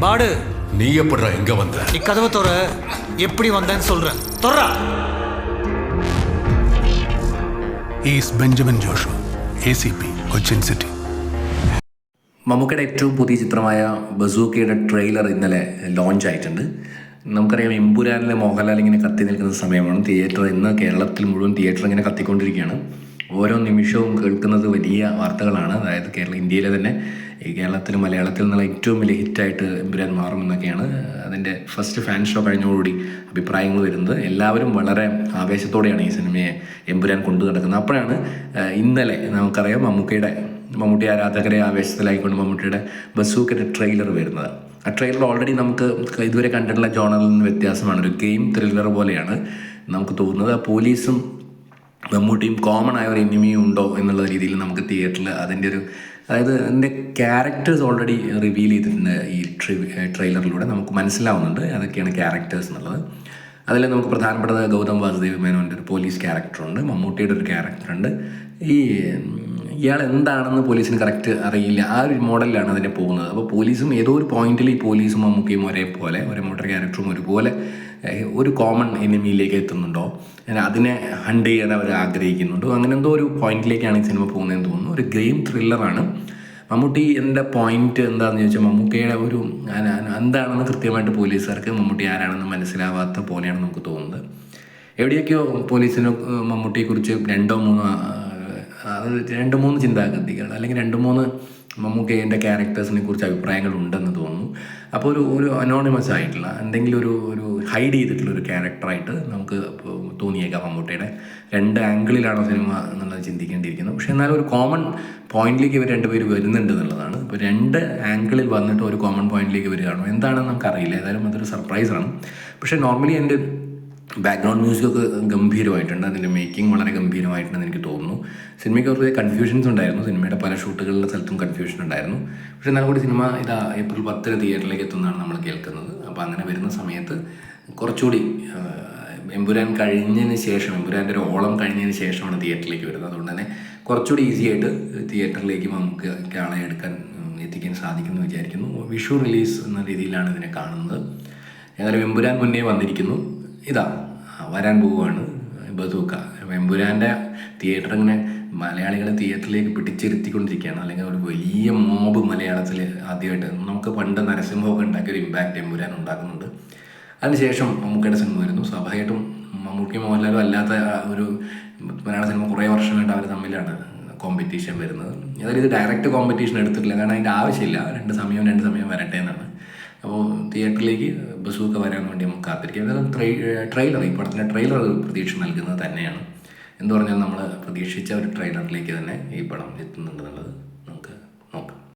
பாடு நீ எப்படிடா எங்க வந்த நீ கதவை துற எப்படி வந்தேன்னு சொல்றேன் தொறா is Benjamin ജോഷു A C P Cochin city മമ്മൂക്കയുടെ ഏറ്റവും പുതിയ ചിത്രമായ ബസൂക്കയുടെ ട്രെയിലർ ഇന്നലെ ലോഞ്ച് ആയിട്ടുണ്ട് നമുക്കറിയാം എമ്പുരാനിലെ മോഹൻലാൽ ഇങ്ങനെ കത്തി നിൽക്കുന്ന സമയമാണ് തിയേറ്റർ ഇന്ന് കേരളത്തിൽ മുഴുവൻ തിയേറ്റർ ഇങ്ങനെ കത്തിക്കൊണ്ടിരിക്കുകയാണ് ഓരോ നിമിഷവും കേൾക്കുന്നത് വലിയ വാർത്തകളാണ്. അതായത് കേരള ഇന്ത്യയിലെ തന്നെ കേരളത്തിൽ മലയാളത്തിൽ നിന്നുള്ള ഏറ്റവും വലിയ ഹിറ്റായിട്ട് എമ്പുരാൻ മാറുമെന്നൊക്കെയാണ് അതിന്റെ ഫസ്റ്റ് ഫാൻ ഷോ കഴിഞ്ഞോടുകൂടി അഭിപ്രായങ്ങൾ വരുന്നത്. എല്ലാവരും വളരെ ആവേശത്തോടെയാണ് ഈ സിനിമയെ എമ്പുരാൻ കൊണ്ടു നടക്കുന്നത്. അപ്പോഴാണ് ഇന്നലെ നമുക്കറിയാം മമ്മൂക്കയുടെ മമ്മൂട്ടി ആരാധകരെ ആവേശത്തിലായിക്കൊണ്ട് മമ്മൂട്ടിയുടെ ബസൂക്കിന്റെ ട്രെയിലർ വരുന്നത്. ആ ട്രെയിലർ ഓൾറെഡി നമുക്ക് ഇതുവരെ കണ്ടിട്ടുള്ള ജോണറിൽ നിന്ന് വ്യത്യാസമാണ്. ഒരു ഗെയിം ത്രില്ലർ പോലെയാണ് നമുക്ക് തോന്നുന്നത്. പോലീസും മമ്മൂട്ടിയും കോമൺ ആയ ഒരു എനിമിയും ഉണ്ടോ എന്നുള്ള രീതിയിൽ നമുക്ക് തിയേറ്ററിൽ അതിന്റെ ഒരു അതായത് അതിന്റെ ക്യാരക്ടേഴ്സ് ഓൾറെഡി റിവീൽ ചെയ്തിട്ടുണ്ട് ഈ ട്രെയിലറിലൂടെ നമുക്ക് മനസ്സിലാവുന്നുണ്ട് അതൊക്കെയാണ് ക്യാരക്ടേഴ്സ് എന്നുള്ളത്. അതിൽ നമുക്ക് പ്രധാനപ്പെട്ടത് ഗൗതം വാസുദേവ് മേനോന്റെ ഒരു പോലീസ് ക്യാരക്ടറുണ്ട് മമ്മൂട്ടിയുടെ ഒരു ക്യാരക്ടറുണ്ട് ഈ ഇയാൾ എന്താണെന്ന് പോലീസിന് കറക്റ്റ് അറിയില്ല. ആ ഒരു മോഡലിലാണ് അതിനെ പോകുന്നത്. അപ്പോൾ പോലീസും ഏതോ ഒരു പോയിന്റിൽ ഈ പോലീസും മമ്മൂക്കയും ഒരേപോലെ ഒരേ മോട്ടർ ക്യാരക്ടറും ഒരുപോലെ ഒരു കോമൺ എനിമിയിലേക്ക് എത്തുന്നുണ്ടോ? അതിനെ ഹണ്ട് ചെയ്യാൻ അവർ ആഗ്രഹിക്കുന്നുണ്ടോ. അങ്ങനെ എന്തോ ഒരു പോയിന്റിലേക്കാണ് ഈ സിനിമ പോകുന്നതെന്ന് തോന്നുന്നു. ഒരു ഗെയിം ത്രില്ലറാണ് മമ്മൂട്ടി എന്റെ പോയിന്റ് എന്താണെന്ന് ചോദിച്ചാൽ മമ്മൂക്കയുടെ ഒരു എന്താണെന്ന് കൃത്യമായിട്ട് പോലീസുകാർക്ക് മമ്മൂട്ടി ആരാണെന്ന് മനസ്സിലാവാത്ത പോലെയാണ് നമുക്ക് തോന്നുന്നത്. എവിടെയൊക്കെയോ പോലീസിനെ മമ്മൂട്ടിയെക്കുറിച്ച് രണ്ടോ മൂന്നോ രണ്ട് മൂന്ന് ചിന്താഗതികൾ അല്ലെങ്കിൽ രണ്ട് മൂന്ന് മമ്മൂക്കയുടെ ക്യാരക്ടേഴ്സിനെ കുറിച്ച് അഭിപ്രായങ്ങൾ ഉണ്ടെന്ന് തോന്നുന്നു. അപ്പോൾ ഒരു ഒരു അനോണിമസ് ആയിട്ടുള്ള എന്തെങ്കിലും ഒരു ഒരു ഹൈഡ് ചെയ്തിട്ടുള്ള ഒരു ക്യാരക്ടറായിട്ട് നമുക്ക് തോന്നിയേക്കാം മമ്മൂട്ടിയുടെ. രണ്ട് ആംഗിളിലാണോ സിനിമ എന്നുള്ളത് ചിന്തിക്കേണ്ടിയിരിക്കുന്നത് പക്ഷേ എന്നാലും ഒരു കോമൺ പോയിന്റിലേക്ക് ഇവർ രണ്ടുപേർ വരുന്നുണ്ട് എന്നുള്ളതാണ്. ഇപ്പോൾ രണ്ട് ആംഗിളിൽ വന്നിട്ട് ഒരു കോമൺ പോയിന്റിലേക്ക് വരികയാണോ? എന്താണെന്ന് നമുക്കറിയില്ല. ഏതായാലും അതൊരു സർപ്രൈസാണ് പക്ഷേ നോർമലി എന്റെ ബാക്ക്ഗ്രൗണ്ട് മ്യൂസിക്കൊക്കെ ഗംഭീരമായിട്ടുണ്ട്. അതിന്റെ മേക്കിംഗ് വളരെ ഗംഭീരമായിട്ടുണ്ടെന്ന് എനിക്ക് തോന്നുന്നു. സിനിമയ്ക്ക് കുറച്ച് കൺഫ്യൂഷൻസ് ഉണ്ടായിരുന്നു. സിനിമയുടെ പല ഷൂട്ടുകളിലെ സ്ഥലത്തും കൺഫ്യൂഷൻ ഉണ്ടായിരുന്നു. പക്ഷേ എന്നാലും കൂടി സിനിമ ഇതാ ഏപ്രിൽ പത്തിന് തിയേറ്ററിലേക്ക് എത്തുന്നതാണ് നമ്മൾ കേൾക്കുന്നത്. അപ്പോൾ അങ്ങനെ വരുന്ന സമയത്ത് കുറച്ചുകൂടി എമ്പുരാൻ കഴിഞ്ഞതിന് ശേഷം എമ്പുരാന്റെ ഒരു ഓളം കഴിഞ്ഞതിന് ശേഷമാണ് തിയേറ്ററിലേക്ക് വരുന്നത്. അതുകൊണ്ട് തന്നെ കുറച്ചുകൂടി ഈസി ആയിട്ട് തിയേറ്ററിലേക്ക് നമുക്ക് ആളെ എടുക്കാൻ എത്തിക്കാൻ സാധിക്കുമെന്ന് വിചാരിക്കുന്നു. വിഷു റിലീസ് എന്ന രീതിയിലാണ് ഇതിനെ കാണുന്നത്. ഏതായാലും എമ്പുരാൻ മുന്നേ വന്നിരിക്കുന്നു. ഇതാ വരാൻ പോവുകയാണ്. ബസൂക്ക എമ്പുരാന്റെ തിയേറ്റർ ഇങ്ങനെ മലയാളികളെ തിയേറ്ററിലേക്ക് പിടിച്ചിരുത്തിക്കൊണ്ടിരിക്കുകയാണ്. അല്ലെങ്കിൽ ഒരു വലിയ മോബ് മലയാളത്തിൽ ആദ്യമായിട്ട്. നമുക്ക് പണ്ട് നരസിംഹമൊക്കെ ഉണ്ടാക്കിയ ഒരു ഇമ്പാക്റ്റ് എമ്പുരാൻ ഉണ്ടാക്കുന്നുണ്ട്. അതിനുശേഷം മമ്മൂക്കയുടെ സിനിമ വരുന്നു. സ്വാഭാവികമായിട്ടും മമ്മൂക്കി മോഹൻലാലും അല്ലാത്ത ഒരു മലയാള സിനിമ കുറേ വർഷമായിട്ട് അവർ തമ്മിലാണ് കോമ്പറ്റീഷൻ വരുന്നത്. ഏതായാലും ഇത് ഡയറക്റ്റ് കോമ്പറ്റീഷൻ എടുത്തിട്ടില്ല. കാരണം അതിന്റെ ആവശ്യമില്ല. രണ്ട് സമയം രണ്ട് സമയം വരട്ടെ എന്നാണ്. അപ്പോൾ തിയേറ്ററിലേക്ക് ബസ്സൊക്കെ വരാൻ വേണ്ടി നമുക്ക് കാത്തിരിക്കാം. എന്നാലും ട്രെയിലർ ഈ പടത്തിന്റെ ട്രെയിലർ പ്രതീക്ഷ നൽകുന്നത് തന്നെയാണ്. എന്ന് പറഞ്ഞാൽ നമ്മൾ പ്രതീക്ഷിച്ച ഒരു ട്രെയിലറിലേക്ക് തന്നെ ഈ പടം എത്തുന്നുണ്ട് എന്നുള്ളത്